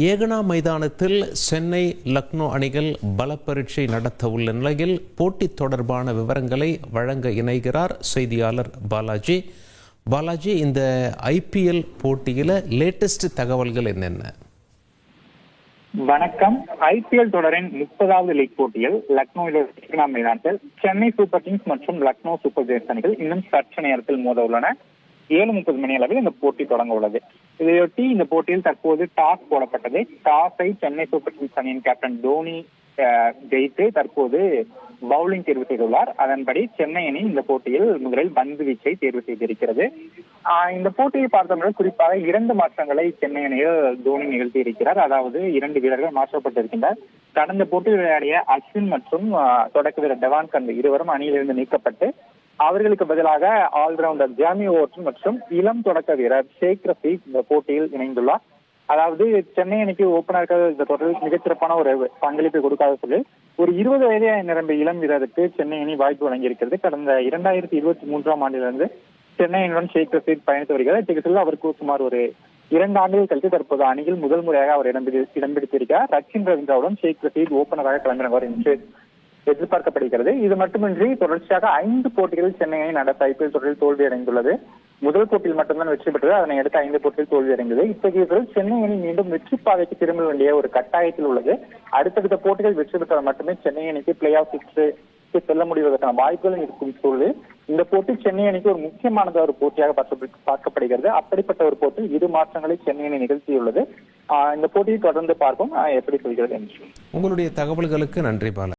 ஏகனா மைதானத்தில் சென்னை லக்னோ அணிகள் பலப்பரீட்சை நடத்த உள்ள நிலையில் போட்டி தொடர்பான விவரங்களை வழங்க இணைகிறார் செய்தியாளர் பாலாஜி. பாலாஜி இந்த ஐபிஎல் போட்டியில் லேட்டஸ்ட் தகவல்கள் என்னென்ன? வணக்கம். ஐபிஎல் தொடரின் முப்பதாவது லீக் போட்டியில் லக்னோவில் உள்ள மைதானத்தில் சென்னை சூப்பர் கிங்ஸ் மற்றும் லக்னோ சூப்பர் ஜெயின்ஸ் அணிகள் இன்னும் சற்று நேரத்தில் மோத உள்ளன. ஏழு முப்பது மணி அளவில் இந்த போட்டி தொடங்க உள்ளது. இதையொட்டி இந்த போட்டியில் தற்போது டாஸ் போடப்பட்டது. டாஸை சென்னை சூப்பர் கிங்ஸ் அணியின் கேப்டன் தோனி ஜெயித்து தற்போது பவுலிங் தேர்வு செய்துள்ளார். அதன்படி சென்னை அணி இந்த போட்டியில் முதலில் பந்து வீச்சை தேர்வு செய்திருக்கிறது. இந்த போட்டியை பார்த்தோம்னா குறிப்பாக இரண்டு மாற்றங்களை சென்னை அணியில் தோனி நிகழ்த்தி இருக்கிறார் அதாவது இரண்டு வீரர்கள் மாற்றப்பட்டிருக்கின்றனர். கடந்த போட்டியில் விளையாடிய அஸ்வின் மற்றும் தொடக்க வீரர் டெவான் கந்து இருவரும் அணியிலிருந்து நீக்கப்பட்டு அவர்களுக்கு பதிலாக ஆல்ரவுண்டர் ஜாமி ஓட்டன் மற்றும் இளம் தொடக்க வீரர் ஷேக் ரஃபீக் இந்த போட்டியில் இணைந்துள்ளார். அதாவது சென்னை அணிக்கு ஓப்பனருக்கு இந்த தொடரில் மிகச்சிறப்பான ஒரு பங்களிப்பை கொடுக்காத சொல்லி ஒரு இருபது வயதே நிரம்பிய இளம் வீரருக்கு சென்னை அணி வாய்ப்பு வழங்கியிருக்கிறது. கடந்த இரண்டாயிரத்தி இருபத்தி மூன்றாம் ஆண்டிலிருந்து சென்னை அணியுடன் ஷேக் ரஃபீக் பயணித்து வருகிறார். இத்திட்டத்தில் அவருக்கு சுமார் ஒரு இரண்டு ஆண்டுகள் கழித்து தற்போது அணியில் முதல் முறையாக அவர் இடம் பிடி- ரச்சின் ரவீந்திராவுடன் ஷேக் ரஃபீக் ஓபனராக கிளம்பினவர் என்று எதிர்பார்க்கப்படுகிறது. இது மட்டுமின்றி தொடர்ச்சியாக ஐந்து போட்டிகளில் சென்னை அணி நடத்த ஐபிஎல் தொடரில் தோல்வி அடைந்துள்ளது. முதல் போட்டியில் மட்டும்தான் வெற்றி பெற்றது. அதனை அடுத்து ஐந்து போட்டியில் தோல்வி அடைந்தது. இத்தகைய சென்னை அணி மீண்டும் வெற்றி பாதைக்கு திரும்ப வேண்டிய ஒரு கட்டாயத்தில் உள்ளது. அடுத்தடுத்த போட்டிகள் வெற்றி பெற்றால் மட்டுமே சென்னை அணிக்கு பிளே ஆஃப் சுற்றுக்கு செல்ல முடிவதற்கான வாய்ப்புகளும் இருக்கும் சூழலில் இந்த போட்டி சென்னை அணிக்கு ஒரு முக்கியமானது ஒரு போட்டியாக பார்க்க- பார்க்கப்படுகிறது. அப்படிப்பட்ட ஒரு போட்டி இரு மாற்றங்களை சென்னை அணி நிகழ்த்தியுள்ளது. ஆஹ் இந்த போட்டியை தொடர்ந்து பார்ப்போம். எப்படி சொல்கிறது என்று. உங்களுடைய தகவல்களுக்கு நன்றி பாலாஜி